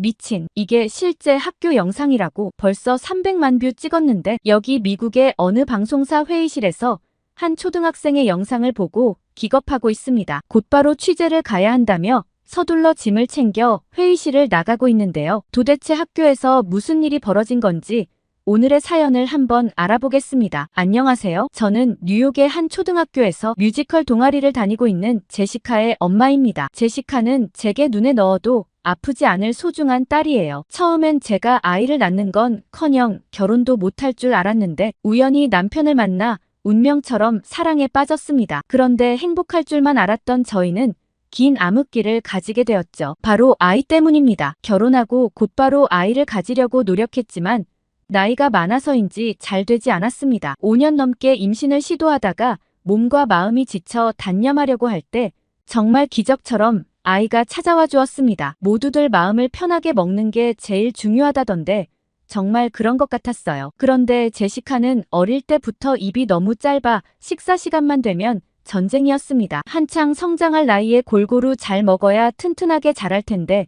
미친. 이게 실제 학교 영상이라고 벌써 300만 뷰 찍었는데 여기 미국의 어느 방송사 회의실에서 한 초등학생의 영상을 보고 기겁하고 있습니다. 곧바로 취재를 가야 한다며 서둘러 짐을 챙겨 회의실을 나가고 있는데요. 도대체 학교에서 무슨 일이 벌어진 건지 오늘의 사연을 한번 알아보겠습니다. 안녕하세요. 저는 뉴욕의 한 초등학교에서 뮤지컬 동아리를 다니고 있는 제시카의 엄마입니다. 제시카는 제게 눈에 넣어도 아프지 않을 소중한 딸이에요. 처음엔 제가 아이를 낳는 건 커녕 결혼도 못할 줄 알았는데 우연히 남편을 만나 운명처럼 사랑에 빠졌습니다. 그런데 행복할 줄만 알았던 저희는 긴 암흑기를 가지게 되었죠. 바로 아이 때문입니다. 결혼하고 곧바로 아이를 가지려고 노력했지만 나이가 많아서인지 잘 되지 않았습니다. 5년 넘게 임신을 시도하다가 몸과 마음이 지쳐 단념하려고 할 때 정말 기적처럼 아이가 찾아와 주었습니다. 모두들 마음을 편하게 먹는 게 제일 중요하다던데 정말 그런 것 같았어요. 그런데 제시카는 어릴 때부터 입이 너무 짧아 식사 시간만 되면 전쟁이었습니다. 한창 성장할 나이에 골고루 잘 먹어야 튼튼하게 자랄 텐데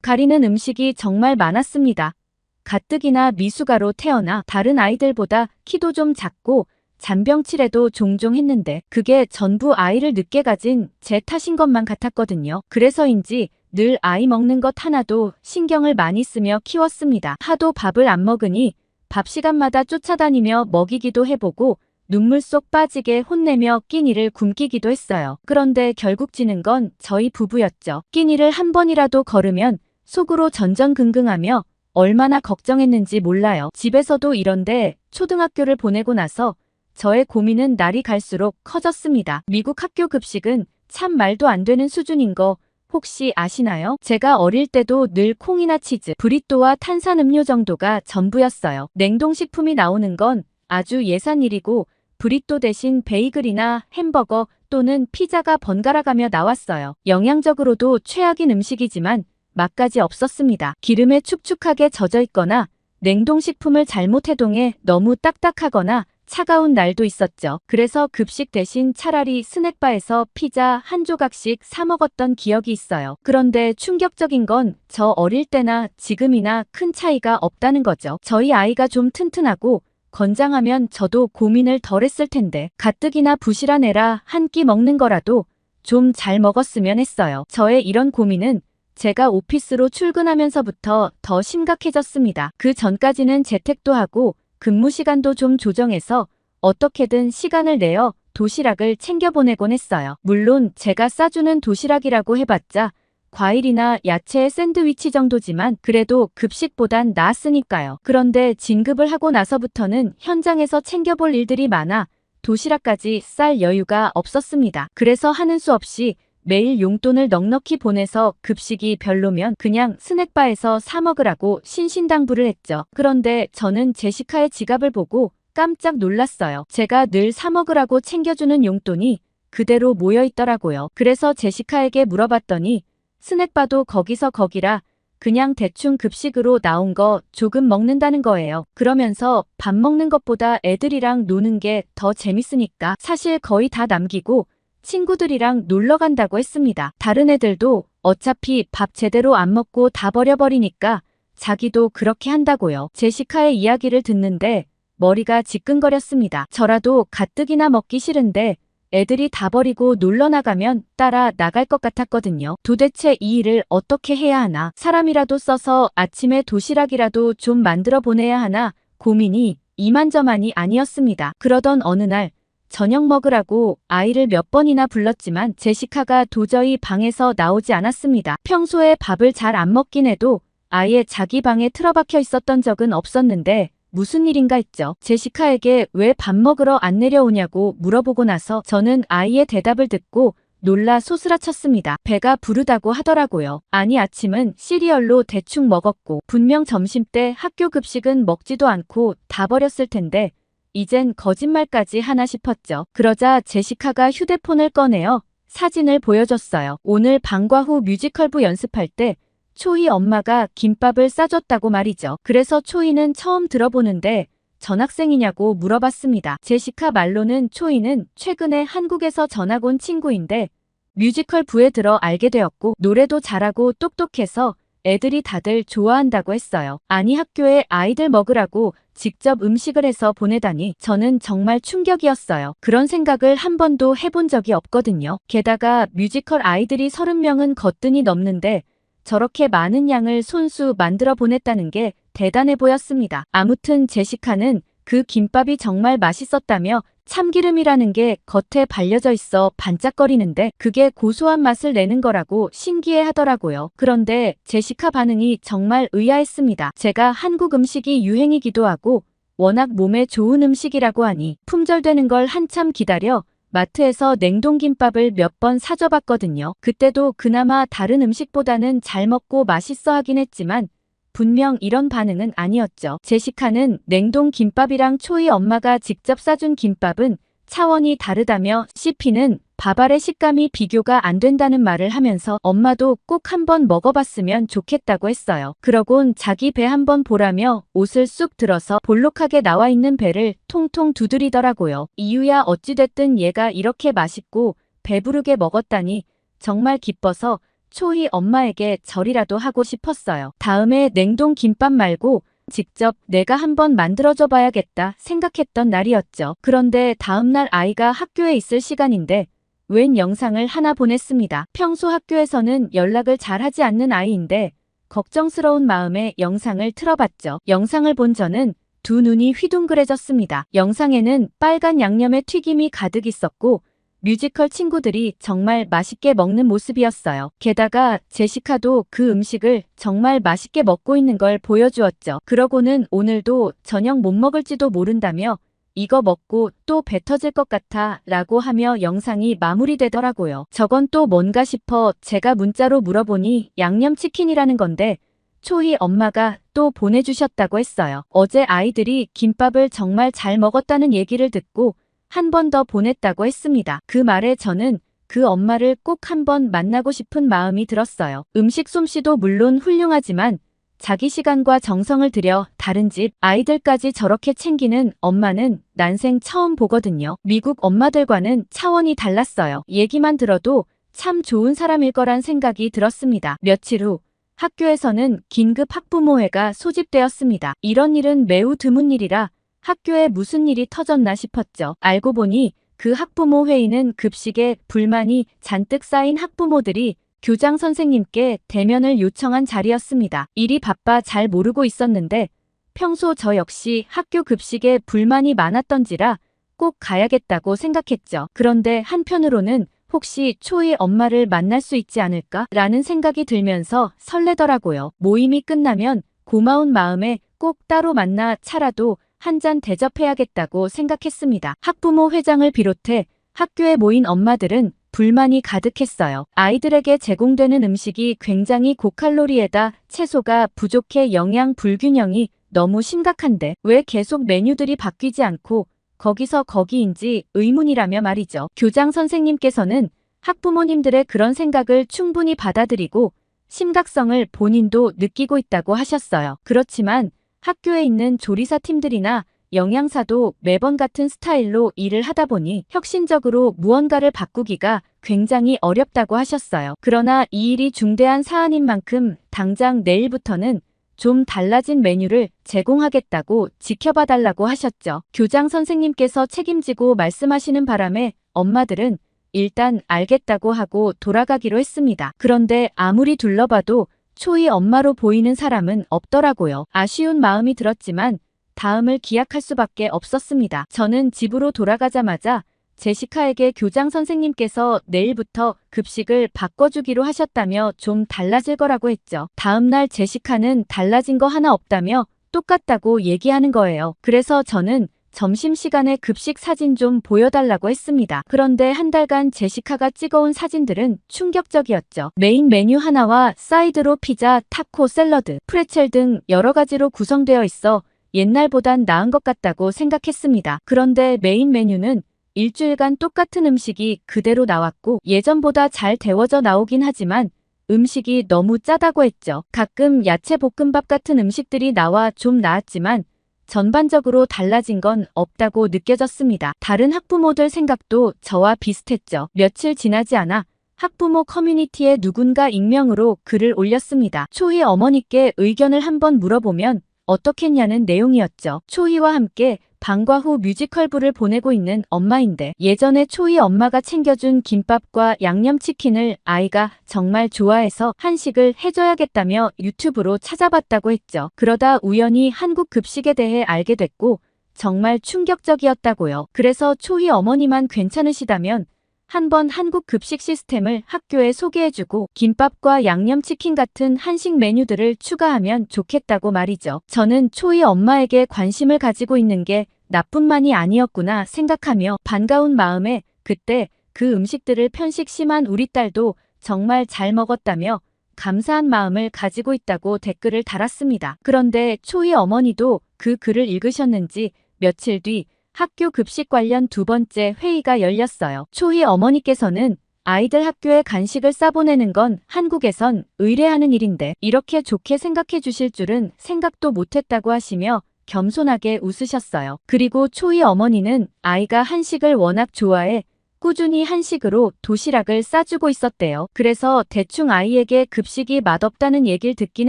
가리는 음식이 정말 많았습니다. 가뜩이나 미숙아로 태어나 다른 아이들보다 키도 좀 작고 잔병치레도 종종 했는데 그게 전부 아이를 늦게 가진 제 탓인 것만 같았거든요. 그래서인지 늘 아이 먹는 것 하나도 신경을 많이 쓰며 키웠습니다. 하도 밥을 안 먹으니 밥 시간마다 쫓아다니며 먹이기도 해보고 눈물 쏙 빠지게 혼내며 끼니를 굶기기도 했어요. 그런데 결국 지는 건 저희 부부였죠. 끼니를 한 번이라도 걸으면 속으로 전전긍긍하며 얼마나 걱정했는지 몰라요. 집에서도 이런데 초등학교를 보내고 나서 저의 고민은 날이 갈수록 커졌습니다. 미국 학교 급식은 참 말도 안 되는 수준인 거 혹시 아시나요? 제가 어릴 때도 늘 콩이나 치즈, 브리또와 탄산음료 정도가 전부였어요. 냉동식품이 나오는 건 아주 예산일이고 브리또 대신 베이글이나 햄버거 또는 피자가 번갈아가며 나왔어요. 영양적으로도 최악인 음식이지만 맛까지 없었습니다. 기름에 축축하게 젖어 있거나 냉동식품을 잘못 해동해 너무 딱딱하거나 차가운 날도 있었죠. 그래서 급식 대신 차라리 스낵바에서 피자 한 조각씩 사 먹었던 기억이 있어요. 그런데 충격적인 건 저 어릴 때나 지금이나 큰 차이가 없다는 거죠. 저희 아이가 좀 튼튼하고 건장하면 저도 고민을 덜 했을 텐데 가뜩이나 부실한 애라 한 끼 먹는 거라도 좀 잘 먹었으면 했어요. 저의 이런 고민은 제가 오피스로 출근하면서부터 더 심각해졌습니다. 그 전까지는 재택도 하고 근무 시간도 좀 조정해서 어떻게든 시간을 내어 도시락을 챙겨보내곤 했어요. 물론 제가 싸주는 도시락이라고 해봤자 과일이나 야채 샌드위치 정도지만 그래도 급식보단 나았으니까요. 그런데 진급을 하고 나서부터는 현장에서 챙겨볼 일들이 많아 도시락까지 쌀 여유가 없었습니다. 그래서 하는 수 없이 매일 용돈을 넉넉히 보내서 급식이 별로면 그냥 스낵바에서 사 먹으라고 신신당부를 했죠. 그런데 저는 제시카의 지갑을 보고 깜짝 놀랐어요. 제가 늘 사 먹으라고 챙겨주는 용돈이 그대로 모여 있더라고요. 그래서 제시카에게 물어봤더니 스낵바도 거기서 거기라 그냥 대충 급식으로 나온 거 조금 먹는다는 거예요. 그러면서 밥 먹는 것보다 애들이랑 노는 게 더 재밌으니까 사실 거의 다 남기고 친구들이랑 놀러 간다고 했습니다. 다른 애들도 어차피 밥 제대로 안 먹고 다 버려버리니까 자기도 그렇게 한다고요. 제시카의 이야기를 듣는데 머리가 지끈거렸습니다. 저라도 가뜩이나 먹기 싫은데 애들이 다 버리고 놀러 나가면 따라 나갈 것 같았거든요. 도대체 이 일을 어떻게 해야 하나? 사람이라도 써서 아침에 도시락이라도 좀 만들어 보내야 하나? 고민이 이만저만이 아니었습니다. 그러던 어느 날 저녁 먹으라고 아이를 몇 번이나 불렀지만 제시카가 도저히 방에서 나오지 않았습니다. 평소에 밥을 잘 안 먹긴 해도 아예 자기 방에 틀어박혀 있었던 적은 없었는데 무슨 일인가 했죠. 제시카에게 왜 밥 먹으러 안 내려오냐고 물어보고 나서 저는 아이의 대답을 듣고 놀라 소스라쳤습니다. 배가 부르다고 하더라고요. 아니 아침은 시리얼로 대충 먹었고 분명 점심 때 학교 급식은 먹지도 않고 다 버렸을 텐데 이젠 거짓말까지 하나 싶었죠. 그러자 제시카가 휴대폰을 꺼내어 사진을 보여줬어요. 오늘 방과 후 뮤지컬부 연습할 때 초이 엄마가 김밥을 싸줬다고 말이죠. 그래서 초이는 처음 들어보는데 전학생이냐고 물어봤습니다. 제시카 말로는 초이는 최근에 한국에서 전학 온 친구인데 뮤지컬 부에 들어 알게 되었고 노래도 잘하고 똑똑해서 애들이 다들 좋아한다고 했어요. 아니 학교에 아이들 먹으라고 직접 음식을 해서 보내다니 저는 정말 충격이었어요. 그런 생각을 한 번도 해본 적이 없거든요. 게다가 뮤지컬 아이들이 30명은 거뜬히 넘는데 저렇게 많은 양을 손수 만들어 보냈다는 게 대단해 보였습니다. 아무튼 제시카는 그 김밥이 정말 맛있었다며 참기름이라는 게 겉에 발려져 있어 반짝거리는데 그게 고소한 맛을 내는 거라고 신기해 하더라고요. 그런데 제시카 반응이 정말 의아했습니다. 제가 한국 음식이 유행이기도 하고 워낙 몸에 좋은 음식이라고 하니 품절되는 걸 한참 기다려 마트에서 냉동김밥을 몇 번 사줘봤거든요. 그때도 그나마 다른 음식보다는 잘 먹고 맛있어 하긴 했지만 분명 이런 반응은 아니었죠. 제시카는 냉동 김밥이랑 초이 엄마가 직접 싸준 김밥은 차원이 다르다며 씹히는 밥알의 식감이 비교가 안 된다는 말을 하면서 엄마도 꼭 한번 먹어봤으면 좋겠다고 했어요. 그러곤 자기 배 한번 보라며 옷을 쑥 들어서 볼록하게 나와 있는 배를 통통 두드리더라고요. 이유야 어찌됐든 얘가 이렇게 맛있고 배부르게 먹었다니 정말 기뻐서 초이 엄마에게 절이라도 하고 싶었어요. 다음에 냉동 김밥 말고 직접 내가 한번 만들어줘 봐야겠다 생각했던 날이었죠. 그런데 다음날 아이가 학교에 있을 시간인데 웬 영상을 하나 보냈습니다. 평소 학교에서는 연락을 잘 하지 않는 아이인데 걱정스러운 마음에 영상을 틀어봤죠. 영상을 본 저는 두 눈이 휘둥그레졌습니다. 영상에는 빨간 양념의 튀김이 가득 있었고 뮤지컬 친구들이 정말 맛있게 먹는 모습이었어요. 게다가 제시카도 그 음식을 정말 맛있게 먹고 있는 걸 보여주었죠. 그러고는 오늘도 저녁 못 먹을지도 모른다며 이거 먹고 또 배 터질 것 같아 라고 하며 영상이 마무리되더라고요. 저건 또 뭔가 싶어 제가 문자로 물어보니 양념치킨이라는 건데 초희 엄마가 또 보내주셨다고 했어요. 어제 아이들이 김밥을 정말 잘 먹었다는 얘기를 듣고 한 번 더 보냈다고 했습니다. 그 말에 저는 그 엄마를 꼭 한 번 만나고 싶은 마음이 들었어요. 음식 솜씨도 물론 훌륭하지만 자기 시간과 정성을 들여 다른 집 아이들까지 저렇게 챙기는 엄마는 난생 처음 보거든요. 미국 엄마들과는 차원이 달랐어요. 얘기만 들어도 참 좋은 사람일 거란 생각이 들었습니다. 며칠 후 학교에서는 긴급 학부모회가 소집되었습니다. 이런 일은 매우 드문 일이라 학교에 무슨 일이 터졌나 싶었죠. 알고 보니 그 학부모 회의는 급식에 불만이 잔뜩 쌓인 학부모들이 교장 선생님께 대면을 요청한 자리였습니다. 일이 바빠 잘 모르고 있었는데 평소 저 역시 학교 급식에 불만이 많았던지라 꼭 가야겠다고 생각했죠. 그런데 한편으로는 혹시 초이 엄마를 만날 수 있지 않을까? 라는 생각이 들면서 설레더라고요. 모임이 끝나면 고마운 마음에 꼭 따로 만나 차라도 한 잔 대접해야겠다고 생각했습니다. 학부모 회장을 비롯해 학교에 모인 엄마들은 불만이 가득했어요. 아이들에게 제공되는 음식이 굉장히 고칼로리에다 채소가 부족해 영양 불균형이 너무 심각한데 왜 계속 메뉴들이 바뀌지 않고 거기서 거기인지 의문이라며 말이죠. 교장 선생님께서는 학부모님들의 그런 생각을 충분히 받아들이고 심각성을 본인도 느끼고 있다고 하셨어요. 그렇지만 학교에 있는 조리사 팀들이나 영양사도 매번 같은 스타일로 일을 하다 보니 혁신적으로 무언가를 바꾸기가 굉장히 어렵다고 하셨어요. 그러나 이 일이 중대한 사안인 만큼 당장 내일부터는 좀 달라진 메뉴를 제공하겠다고 지켜봐 달라고 하셨죠. 교장 선생님께서 책임지고 말씀하시는 바람에 엄마들은 일단 알겠다고 하고 돌아가기로 했습니다. 그런데 아무리 둘러봐도 초이 엄마로 보이는 사람은 없더라고요. 아쉬운 마음이 들었지만 다음을 기약할 수밖에 없었습니다. 저는 집으로 돌아가자마자 제시카에게 교장 선생님께서 내일부터 급식을 바꿔주기로 하셨다며 좀 달라질 거라고 했죠. 다음날 제시카는 달라진 거 하나 없다며 똑같다고 얘기하는 거예요. 그래서 저는 점심시간에 급식 사진 좀 보여달라고 했습니다. 그런데 한 달간 제시카가 찍어온 사진들은 충격적이었죠. 메인 메뉴 하나와 사이드로 피자, 타코, 샐러드, 프레첼 등 여러 가지로 구성되어 있어 옛날보단 나은 것 같다고 생각했습니다. 그런데 메인 메뉴는 일주일간 똑같은 음식이 그대로 나왔고 예전보다 잘 데워져 나오긴 하지만 음식이 너무 짜다고 했죠. 가끔 야채 볶음밥 같은 음식들이 나와 좀 나았지만 전반적으로 달라진 건 없다고 느껴졌습니다. 다른 학부모들 생각도 저와 비슷했죠. 며칠 지나지 않아 학부모 커뮤니티에 누군가 익명으로 글을 올렸습니다. 초희 어머니께 의견을 한번 물어보면 어떻겠냐는 내용이었죠. 초희와 함께 방과 후 뮤지컬부를 보내고 있는 엄마인데 예전에 초희 엄마가 챙겨준 김밥과 양념치킨을 아이가 정말 좋아해서 한식을 해줘야겠다며 유튜브로 찾아봤다고 했죠. 그러다 우연히 한국 급식에 대해 알게 됐고 정말 충격적이었다고요. 그래서 초희 어머니만 괜찮으시다면 한번 한국 급식 시스템을 학교에 소개해주고 김밥과 양념치킨 같은 한식 메뉴들을 추가하면 좋겠다고 말이죠. 저는 초희 엄마에게 관심을 가지고 있는 게 나뿐만이 아니었구나 생각하며 반가운 마음에 그때 그 음식들을 편식 심한 우리 딸도 정말 잘 먹었다며 감사한 마음을 가지고 있다고 댓글을 달았습니다. 그런데 초희 어머니도 그 글을 읽으셨는지 며칠 뒤 학교 급식 관련 두 번째 회의가 열렸어요. 초희 어머니께서는 아이들 학교에 간식을 싸보내는 건 한국에선 의뢰하는 일인데 이렇게 좋게 생각해 주실 줄은 생각도 못했다고 하시며 겸손하게 웃으셨어요. 그리고 초희 어머니는 아이가 한식을 워낙 좋아해 꾸준히 한식으로 도시락을 싸주고 있었대요. 그래서 대충 아이에게 급식이 맛없다는 얘기를 듣긴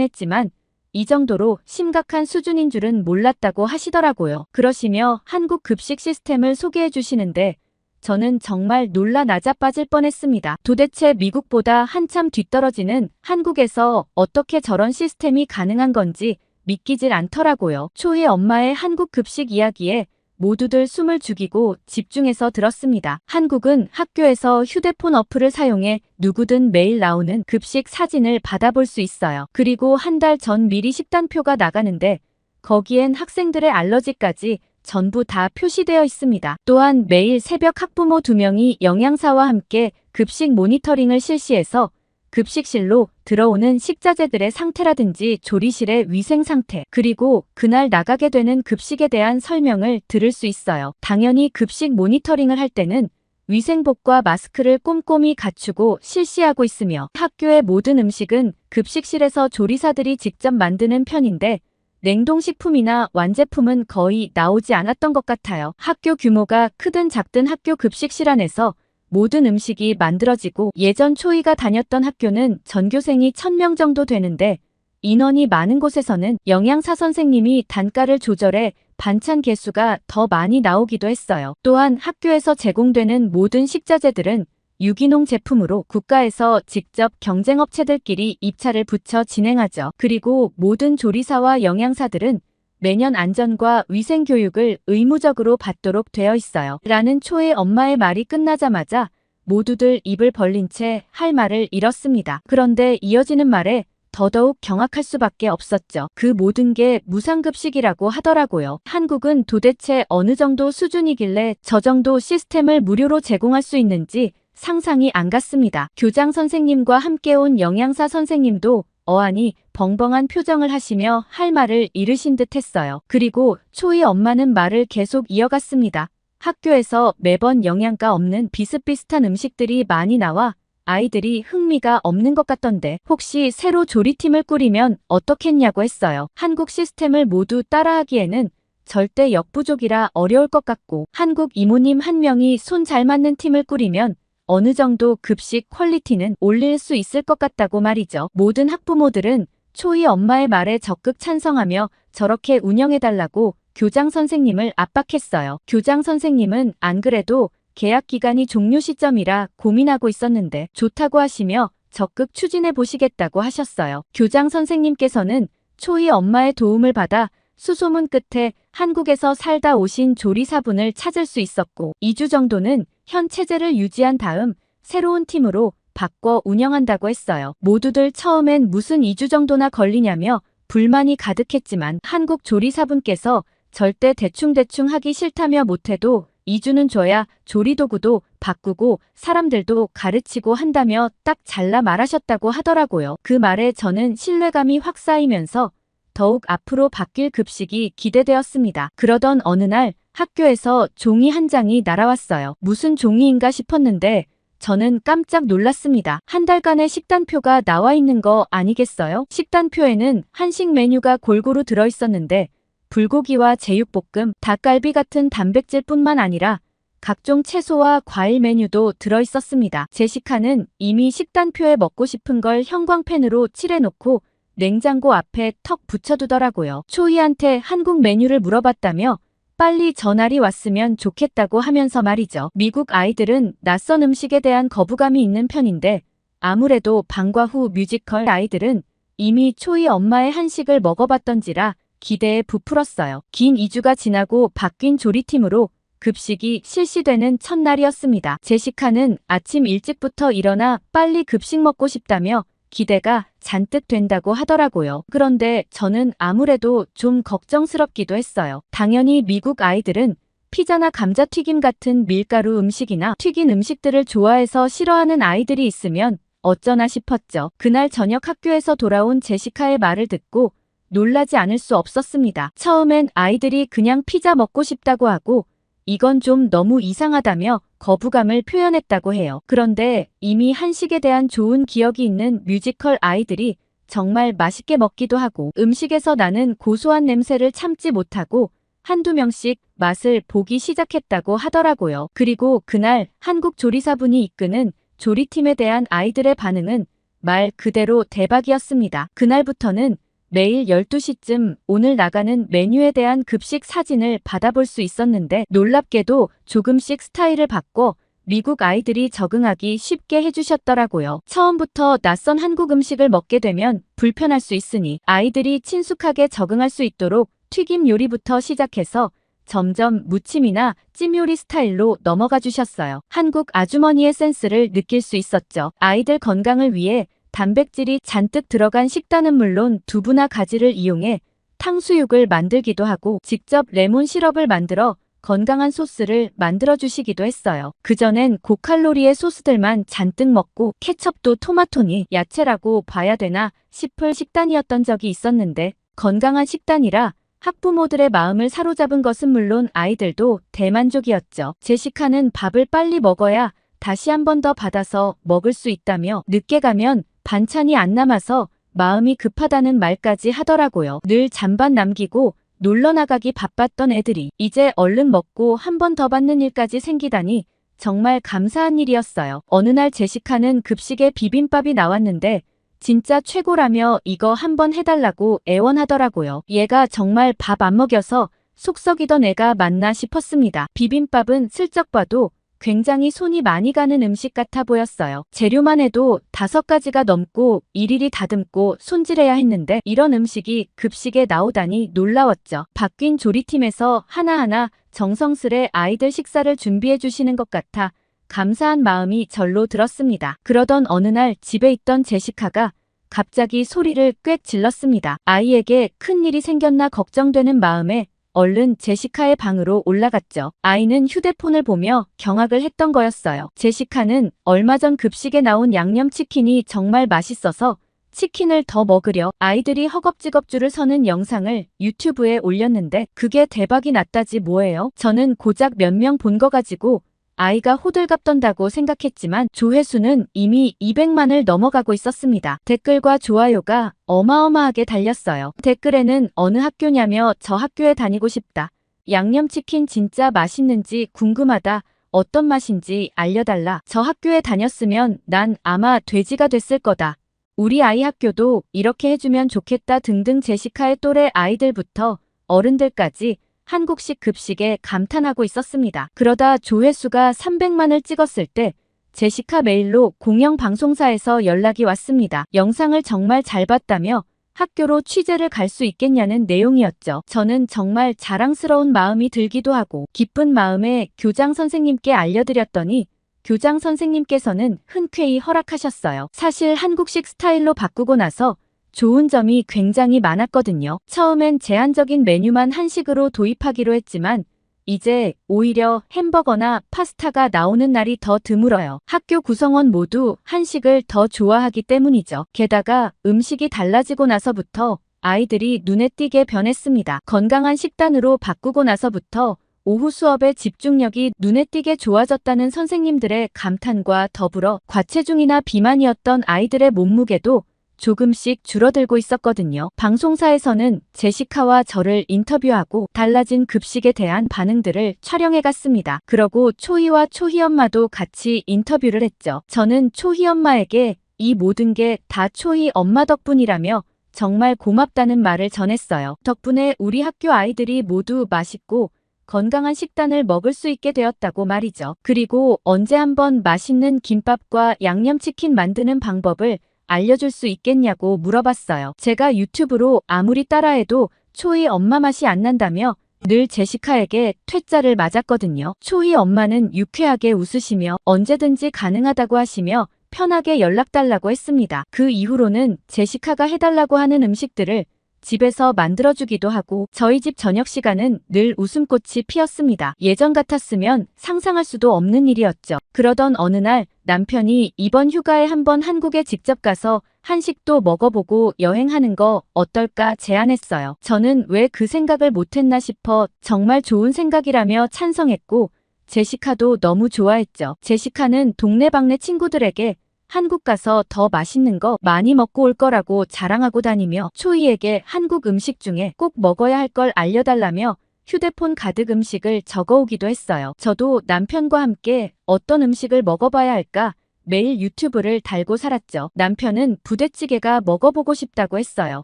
했지만 이 정도로 심각한 수준인 줄은 몰랐다고 하시더라고요. 그러시며 한국 급식 시스템을 소개해 주시는데 저는 정말 놀라 나자빠질 뻔했습니다. 도대체 미국보다 한참 뒤떨어지는 한국에서 어떻게 저런 시스템이 가능한 건지 믿기질 않더라고요. 초희 엄마의 한국 급식 이야기에 모두들 숨을 죽이고 집중해서 들었습니다. 한국은 학교에서 휴대폰 어플을 사용해 누구든 매일 나오는 급식 사진을 받아볼 수 있어요. 그리고 한 달 전 미리 식단표가 나가는데 거기엔 학생들의 알러지까지 전부 다 표시되어 있습니다. 또한 매일 새벽 학부모 2명이 영양사와 함께 급식 모니터링을 실시해서 급식실로 들어오는 식자재들의 상태라든지 조리실의 위생 상태, 그리고 그날 나가게 되는 급식에 대한 설명을 들을 수 있어요. 당연히 급식 모니터링을 할 때는 위생복과 마스크를 꼼꼼히 갖추고 실시하고 있으며 학교의 모든 음식은 급식실에서 조리사들이 직접 만드는 편인데 냉동식품이나 완제품은 거의 나오지 않았던 것 같아요. 학교 규모가 크든 작든 학교 급식실 안에서 모든 음식이 만들어지고 예전 초이가 다녔던 학교는 전교생이 1000명 정도 되는데 인원이 많은 곳에서는 영양사 선생님이 단가를 조절해 반찬 개수가 더 많이 나오기도 했어요. 또한 학교에서 제공되는 모든 식자재들은 유기농 제품으로 국가에서 직접 경쟁업체들끼리 입찰을 붙여 진행하죠. 그리고 모든 조리사와 영양사들은 매년 안전과 위생 교육을 의무적으로 받도록 되어 있어요. 라는 초의 엄마의 말이 끝나자마자 모두들 입을 벌린 채 할 말을 잃었습니다. 그런데 이어지는 말에 더더욱 경악할 수밖에 없었죠. 그 모든 게 무상급식이라고 하더라고요. 한국은 도대체 어느 정도 수준이길래 저 정도 시스템을 무료로 제공할 수 있는지 상상이 안 갔습니다. 교장 선생님과 함께 온 영양사 선생님도 어안이 벙벙한 표정을 하시며 할 말을 잃으신 듯 했어요. 그리고 초이 엄마는 말을 계속 이어갔습니다. 학교에서 매번 영양가 없는 비슷비슷한 음식들이 많이 나와 아이들이 흥미가 없는 것 같던데 혹시 새로 조리팀을 꾸리면 어떻겠냐고 했어요. 한국 시스템을 모두 따라하기에는 절대 역부족이라 어려울 것 같고 한국 이모님 한 명이 손 잘 맞는 팀을 꾸리면 어느 정도 급식 퀄리티는 올릴 수 있을 것 같다고 말이죠. 모든 학부모들은 초이 엄마의 말에 적극 찬성하며 저렇게 운영해달라고 교장 선생님을 압박했어요. 교장 선생님은 안 그래도 계약 기간이 종료 시점이라 고민하고 있었는데 좋다고 하시며 적극 추진해 보시겠다고 하셨어요. 교장 선생님께서는 초이 엄마의 도움을 받아 수소문 끝에 한국에서 살다 오신 조리사분을 찾을 수 있었고 2주 정도는 현 체제를 유지한 다음 새로운 팀으로 바꿔 운영한다고 했어요. 모두들 처음엔 무슨 2주 정도나 걸리냐며 불만이 가득했지만 한국 조리사분께서 절대 대충대충 하기 싫다며 못해도 2주는 줘야 조리도구도 바꾸고 사람들도 가르치고 한다며 딱 잘라 말하셨다고 하더라고요. 그 말에 저는 신뢰감이 확 쌓이면서 더욱 앞으로 바뀔 급식이 기대되었습니다. 그러던 어느 날 학교에서 종이 한 장이 날아왔어요. 무슨 종이인가 싶었는데 저는 깜짝 놀랐습니다. 한 달간의 식단표가 나와 있는 거 아니겠어요? 식단표에는 한식 메뉴가 골고루 들어있었는데 불고기와 제육볶음, 닭갈비 같은 단백질뿐만 아니라 각종 채소와 과일 메뉴도 들어 있었습니다. 제시카는 이미 식단표에 먹고 싶은 걸 형광펜으로 칠해놓고 냉장고 앞에 턱 붙여두더라고요. 초이한테 한국 메뉴를 물어봤다며 빨리 전알이 왔으면 좋겠다고 하면서 말이죠. 미국 아이들은 낯선 음식에 대한 거부감이 있는 편인데 아무래도 방과 후 뮤지컬 아이들은 이미 초이 엄마의 한식을 먹어봤던지라 기대에 부풀었어요. 긴 2주가 지나고 바뀐 조리팀으로 급식이 실시되는 첫날이었습니다. 제시카는 아침 일찍부터 일어나 빨리 급식 먹고 싶다며 기대가 잔뜩 된다고 하더라고요. 그런데 저는 아무래도 좀 걱정스럽기도 했어요. 당연히 미국 아이들은 피자나 감자튀김 같은 밀가루 음식이나 튀긴 음식들을 좋아해서 싫어하는 아이들이 있으면 어쩌나 싶었죠. 그날 저녁 학교에서 돌아온 제시카의 말을 듣고 놀라지 않을 수 없었습니다. 처음엔 아이들이 그냥 피자 먹고 싶다고 하고 이건 좀 너무 이상하다며 거부감을 표현했다고 해요. 그런데 이미 한식에 대한 좋은 기억이 있는 뮤지컬 아이들이 정말 맛있게 먹기도 하고 음식에서 나는 고소한 냄새를 참지 못하고 한두 명씩 맛을 보기 시작했다고 하더라고요. 그리고 그날 한국 조리사분이 이끄는 조리팀에 대한 아이들의 반응은 말 그대로 대박이었습니다. 그날부터는 매일 12시쯤 오늘 나가는 메뉴에 대한 급식 사진을 받아볼 수 있었는데 놀랍게도 조금씩 스타일을 바꿔 미국 아이들이 적응하기 쉽게 해주셨더라고요. 처음부터 낯선 한국 음식을 먹게 되면 불편할 수 있으니 아이들이 친숙하게 적응할 수 있도록 튀김 요리부터 시작해서 점점 무침이나 찜 요리 스타일로 넘어가 주셨어요. 한국 아주머니의 센스를 느낄 수 있었죠. 아이들 건강을 위해 단백질이 잔뜩 들어간 식단은 물론 두부나 가지를 이용해 탕수육을 만들기도 하고 직접 레몬 시럽을 만들어 건강한 소스를 만들어 주시기도 했어요. 그전엔 고칼로리의 소스들만 잔뜩 먹고 케첩도 토마토니 야채라고 봐야 되나 싶을 식단이었던 적이 있었는데 건강한 식단이라 학부모들의 마음을 사로잡은 것은 물론 아이들도 대만족이었죠. 제시카는 밥을 빨리 먹어야 다시 한 번 더 받아서 먹을 수 있다며 늦게 가면 반찬이 안 남아서 마음이 급하다는 말까지 하더라고요. 늘 잔반 남기고 놀러 나가기 바빴던 애들이 이제 얼른 먹고 한 번 더 받는 일까지 생기다니 정말 감사한 일이었어요. 어느 날 제시카는 급식에 비빔밥이 나왔는데 진짜 최고라며 이거 한번 해달라고 애원하더라고요. 얘가 정말 밥 안 먹여서 속 썩이던 애가 맞나 싶었습니다. 비빔밥은 슬쩍 봐도 굉장히 손이 많이 가는 음식 같아 보였어요. 재료만 해도 다섯 가지가 넘고 일일이 다듬고 손질해야 했는데 이런 음식이 급식에 나오다니 놀라웠죠. 바뀐 조리팀에서 하나하나 정성스레 아이들 식사를 준비해 주시는 것 같아 감사한 마음이 절로 들었습니다. 그러던 어느 날 집에 있던 제시카가 갑자기 소리를 꽥 질렀습니다. 아이에게 큰일이 생겼나 걱정되는 마음에 얼른 제시카의 방으로 올라갔죠. 아이는 휴대폰을 보며 경악을 했던 거였어요. 제시카는 얼마 전 급식에 나온 양념치킨이 정말 맛있어서 치킨을 더 먹으려 아이들이 허겁지겁 줄을 서는 영상을 유튜브에 올렸는데 그게 대박이 났다지 뭐예요? 저는 고작 몇 명 본 거 가지고 아이가 호들갑 떤다고 생각했지만 조회수는 이미 200만을 넘어가고 있었습니다. 댓글과 좋아요가 어마어마하게 달렸어요. 댓글에는 어느 학교냐며 저 학교에 다니고 싶다. 양념치킨 진짜 맛있는지 궁금하다. 어떤 맛인지 알려달라. 저 학교에 다녔으면 난 아마 돼지가 됐을 거다. 우리 아이 학교도 이렇게 해주면 좋겠다 등등 제시카의 또래 아이들부터 어른들까지 한국식 급식에 감탄하고 있었습니다. 그러다 조회수가 300만을 찍었을 때 제시카 메일로 공영방송사에서 연락이 왔습니다. 영상을 정말 잘 봤다며 학교로 취재를 갈 수 있겠냐는 내용이었죠. 저는 정말 자랑스러운 마음이 들기도 하고 기쁜 마음에 교장 선생님께 알려드렸더니 교장 선생님께서는 흔쾌히 허락하셨어요. 사실 한국식 스타일로 바꾸고 나서 좋은 점이 굉장히 많았거든요. 처음엔 제한적인 메뉴만 한식으로 도입하기로 했지만 이제 오히려 햄버거나 파스타가 나오는 날이 더 드물어요. 학교 구성원 모두 한식을 더 좋아하기 때문이죠. 게다가 음식이 달라지고 나서부터 아이들이 눈에 띄게 변했습니다. 건강한 식단으로 바꾸고 나서부터 오후 수업의 집중력이 눈에 띄게 좋아졌다는 선생님들의 감탄과 더불어 과체중이나 비만이었던 아이들의 몸무게도 조금씩 줄어들고 있었거든요. 방송사에서는 제시카와 저를 인터뷰하고 달라진 급식에 대한 반응들을 촬영해 갔습니다. 그러고 초희와 초희 엄마도 같이 인터뷰를 했죠. 저는 초희 엄마에게 이 모든 게 다 초희 엄마 덕분이라며 정말 고맙다는 말을 전했어요. 덕분에 우리 학교 아이들이 모두 맛있고 건강한 식단을 먹을 수 있게 되었다고 말이죠. 그리고 언제 한번 맛있는 김밥과 양념치킨 만드는 방법을 알려줄 수 있겠냐고 물어봤어요. 제가 유튜브로 아무리 따라해도 초이 엄마 맛이 안 난다며 늘 제시카에게 퇴짜를 맞았거든요. 초이 엄마는 유쾌하게 웃으시며 언제든지 가능하다고 하시며 편하게 연락달라고 했습니다. 그 이후로는 제시카가 해달라고 하는 음식들을 집에서 만들어주기도 하고 저희 집 저녁 시간은 늘 웃음꽃이 피었습니다. 예전 같았으면 상상할 수도 없는 일이었죠. 그러던 어느 날 남편이 이번 휴가에 한번 한국에 직접 가서 한식도 먹어보고 여행하는 거 어떨까 제안했어요. 저는 왜 그 생각을 못했나 싶어 정말 좋은 생각이라며 찬성했고 제시카도 너무 좋아했죠. 제시카는 동네방네 친구들에게 한국 가서 더 맛있는 거 많이 먹고 올 거라고 자랑하고 다니며 초이에게 한국 음식 중에 꼭 먹어야 할 걸 알려달라며 휴대폰 가득 음식을 적어오기도 했어요. 저도 남편과 함께 어떤 음식을 먹어봐야 할까 매일 유튜브를 달고 살았죠. 남편은 부대찌개가 먹어보고 싶다고 했어요.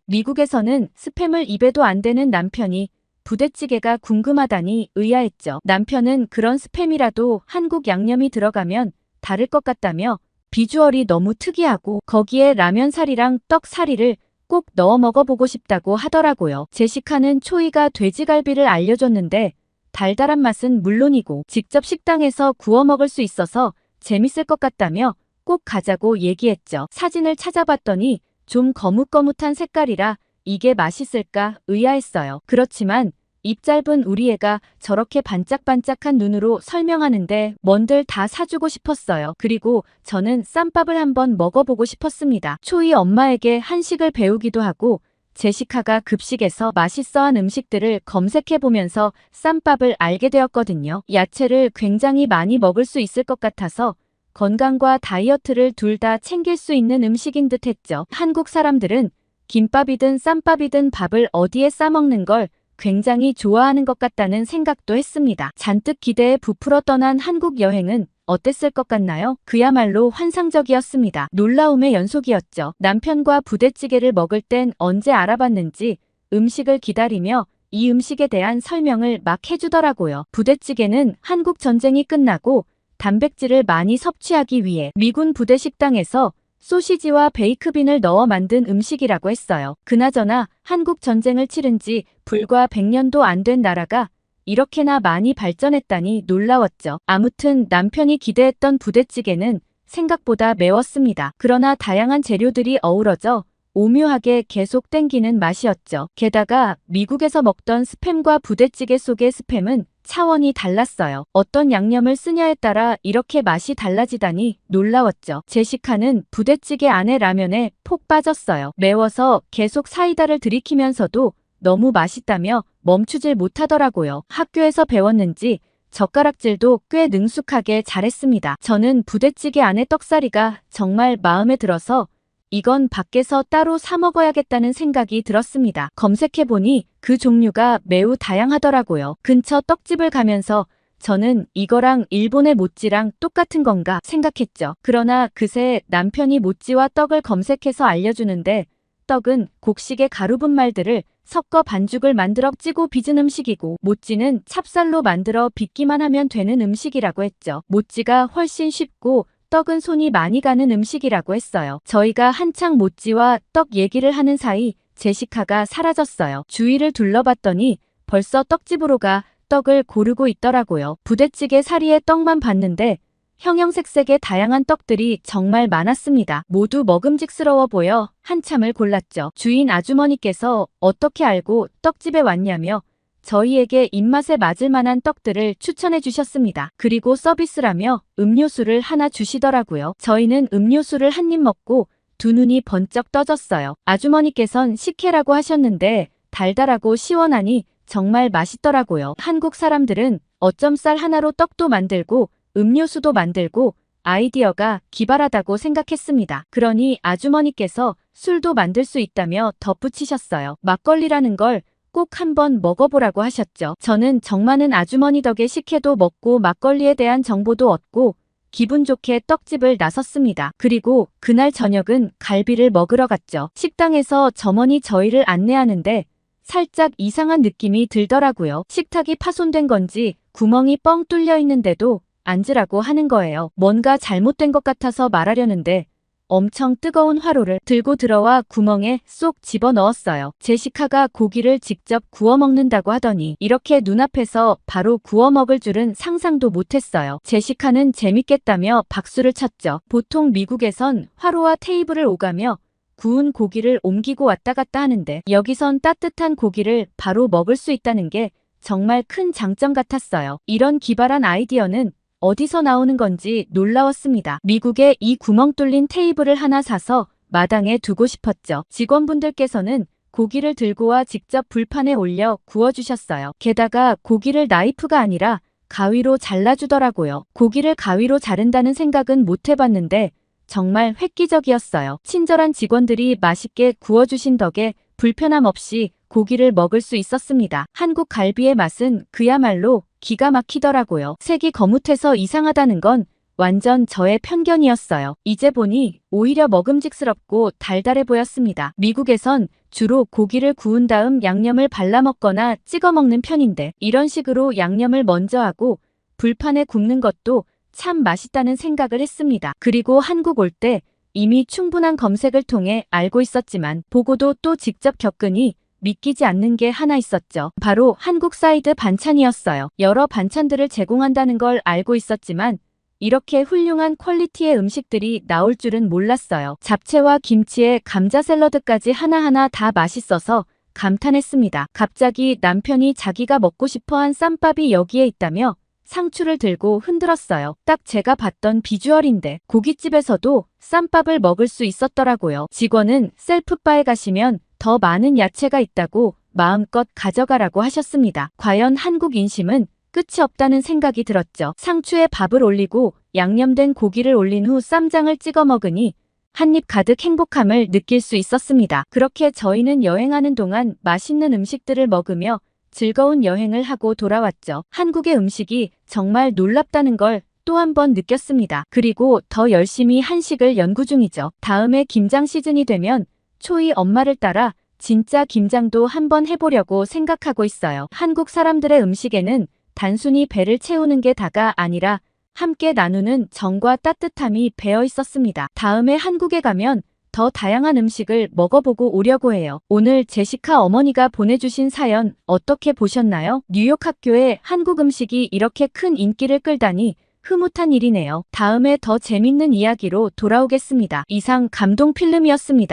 미국에서는 스팸을 입에도 안 대는 남편이 부대찌개가 궁금하다니 의아했죠. 남편은 그런 스팸이라도 한국 양념이 들어가면 다를 것 같다며 비주얼이 너무 특이하고 거기에 라면 사리랑 떡 사리를 꼭 넣어 먹어보고 싶다고 하더라고요. 제시카는 초이가 돼지갈비를 알려줬는데 달달한 맛은 물론이고 직접 식당에서 구워 먹을 수 있어서 재밌을 것 같다며 꼭 가자고 얘기했죠. 사진을 찾아봤더니 좀 거뭇거뭇한 색깔이라 이게 맛있을까 의아했어요. 그렇지만 입 짧은 우리 애가 저렇게 반짝반짝한 눈으로 설명하는데 뭔들 다 사주고 싶었어요. 그리고 저는 쌈밥을 한번 먹어보고 싶었습니다. 초이 엄마에게 한식을 배우기도 하고 제시카가 급식에서 맛있어한 음식들을 검색해보면서 쌈밥을 알게 되었거든요. 야채를 굉장히 많이 먹을 수 있을 것 같아서 건강과 다이어트를 둘 다 챙길 수 있는 음식인 듯 했죠. 한국 사람들은 김밥이든 쌈밥이든 밥을 어디에 싸먹는 걸 굉장히 좋아하는 것 같다는 생각도 했습니다. 잔뜩 기대에 부풀어 떠난 한국 여행은 어땠을 것 같나요? 그야말로 환상적이었습니다. 놀라움의 연속이었죠. 남편과 부대찌개를 먹을 땐 언제 알아봤는지 음식을 기다리며 이 음식에 대한 설명을 막 해주더라고요. 부대찌개는 한국 전쟁이 끝나고 단백질을 많이 섭취하기 위해 미군 부대 식당에서 소시지와 베이크빈을 넣어 만든 음식이라고 했어요. 그나저나 한국 전쟁을 치른 지 불과 100년도 안 된 나라가 이렇게나 많이 발전했다니 놀라웠죠. 아무튼 남편이 기대했던 부대찌개는 생각보다 매웠습니다. 그러나 다양한 재료들이 어우러져 오묘하게 계속 땡기는 맛이었죠. 게다가 미국에서 먹던 스팸과 부대찌개 속의 스팸은 차원이 달랐어요. 어떤 양념을 쓰냐에 따라 이렇게 맛이 달라지다니 놀라웠죠. 제시카는 부대찌개 안에 라면에 폭 빠졌어요. 매워서 계속 사이다를 들이키면서도 너무 맛있다며 멈추질 못하더라고요. 학교에서 배웠는지 젓가락질도 꽤 능숙하게 잘했습니다. 저는 부대찌개 안에 떡사리가 정말 마음에 들어서 이건 밖에서 따로 사 먹어야겠다는 생각이 들었습니다. 검색해보니 그 종류가 매우 다양하더라고요. 근처 떡집을 가면서 저는 이거랑 일본의 모찌랑 똑같은 건가 생각했죠. 그러나 그새 남편이 모찌와 떡을 검색해서 알려주는데 떡은 곡식의 가루 분말들을 섞어 반죽을 만들어 찌고 빚은 음식이고 모찌는 찹쌀로 만들어 빚기만 하면 되는 음식이라고 했죠. 모찌가 훨씬 쉽고 떡은 손이 많이 가는 음식이라고 했어요. 저희가 한창 모찌와 떡 얘기를 하는 사이 제시카가 사라졌어요. 주위를 둘러봤더니 벌써 떡집으로 가 떡을 고르고 있더라고요. 부대찌개 사리에 떡만 봤는데 형형색색의 다양한 떡들이 정말 많았습니다. 모두 먹음직스러워 보여 한참을 골랐죠. 주인 아주머니께서 어떻게 알고 떡집에 왔냐며 저희에게 입맛에 맞을 만한 떡들을 추천해 주셨습니다. 그리고 서비스라며 음료수를 하나 주시더라고요. 저희는 음료수를 한 입 먹고 두 눈이 번쩍 떠졌어요. 아주머니께선 식혜라고 하셨는데 달달하고 시원하니 정말 맛있더라고요. 한국 사람들은 어쩜 쌀 하나로 떡도 만들고 음료수도 만들고 아이디어가 기발하다고 생각했습니다. 그러니 아주머니께서 술도 만들 수 있다며 덧붙이셨어요. 막걸리라는 걸 꼭 한번 먹어보라고 하셨죠. 저는 정많은 아주머니 덕에 식혜도 먹고 막걸리에 대한 정보도 얻고 기분 좋게 떡집을 나섰습니다. 그리고 그날 저녁은 갈비를 먹으러 갔죠. 식당에서 점원이 저희를 안내하는데 살짝 이상한 느낌이 들더라고요. 식탁이 파손된 건지 구멍이 뻥 뚫려 있는데도 앉으라고 하는 거예요. 뭔가 잘못된 것 같아서 말하려는데 엄청 뜨거운 화로를 들고 들어와 구멍에 쏙 집어 넣었어요. 제시카가 고기를 직접 구워 먹는다고 하더니 이렇게 눈앞에서 바로 구워 먹을 줄은 상상도 못했어요. 제시카는 재밌겠다며 박수를 쳤죠. 보통 미국에선 화로와 테이블을 오가며 구운 고기를 옮기고 왔다 갔다 하는데 여기선 따뜻한 고기를 바로 먹을 수 있다는 게 정말 큰 장점 같았어요. 이런 기발한 아이디어는 어디서 나오는 건지 놀라웠습니다. 미국에 이 구멍 뚫린 테이블을 하나 사서 마당에 두고 싶었죠. 직원분들께서는 고기를 들고 와 직접 불판에 올려 구워주셨어요. 게다가 고기를 나이프가 아니라 가위로 잘라주더라고요. 고기를 가위로 자른다는 생각은 못 해봤는데 정말 획기적이었어요. 친절한 직원들이 맛있게 구워주신 덕에 불편함 없이 고기를 먹을 수 있었습니다. 한국 갈비의 맛은 그야말로 기가 막히더라고요. 색이 거뭇해서 이상하다는 건 완전 저의 편견이었어요. 이제 보니 오히려 먹음직스럽고 달달해 보였습니다. 미국에선 주로 고기를 구운 다음 양념을 발라 먹거나 찍어 먹는 편인데 이런 식으로 양념을 먼저 하고 불판에 굽는 것도 참 맛있다는 생각을 했습니다. 그리고 한국 올 때 이미 충분한 검색을 통해 알고 있었지만 보고도 또 직접 겪으니 믿기지 않는 게 하나 있었죠. 바로 한국 사이드 반찬이었어요. 여러 반찬들을 제공한다는 걸 알고 있었지만 이렇게 훌륭한 퀄리티의 음식들이 나올 줄은 몰랐어요. 잡채와 김치에 감자 샐러드까지 하나하나 다 맛있어서 감탄했습니다. 갑자기 남편이 자기가 먹고 싶어 한 쌈밥이 여기에 있다며 상추를 들고 흔들었어요. 딱 제가 봤던 비주얼인데 고깃집에서도 쌈밥을 먹을 수 있었더라고요. 직원은 셀프바에 가시면 더 많은 야채가 있다고 마음껏 가져가라고 하셨습니다. 과연 한국 인심은 끝이 없다는 생각이 들었죠. 상추에 밥을 올리고 양념된 고기를 올린 후 쌈장을 찍어 먹으니 한입 가득 행복함을 느낄 수 있었습니다. 그렇게 저희는 여행하는 동안 맛있는 음식들을 먹으며 즐거운 여행을 하고 돌아왔죠. 한국의 음식이 정말 놀랍다는 걸 또 한 번 느꼈습니다. 그리고 더 열심히 한식을 연구 중이죠. 다음에 김장 시즌이 되면 초이 엄마를 따라 진짜 김장도 한번 해보려고 생각하고 있어요. 한국 사람들의 음식에는 단순히 배를 채우는 게 다가 아니라 함께 나누는 정과 따뜻함이 배어 있었습니다. 다음에 한국에 가면 더 다양한 음식을 먹어보고 오려고 해요. 오늘 제시카 어머니가 보내주신 사연 어떻게 보셨나요? 뉴욕 학교에 한국 음식이 이렇게 큰 인기를 끌다니 흐뭇한 일이네요. 다음에 더 재밌는 이야기로 돌아오겠습니다. 이상 감동 필름이었습니다.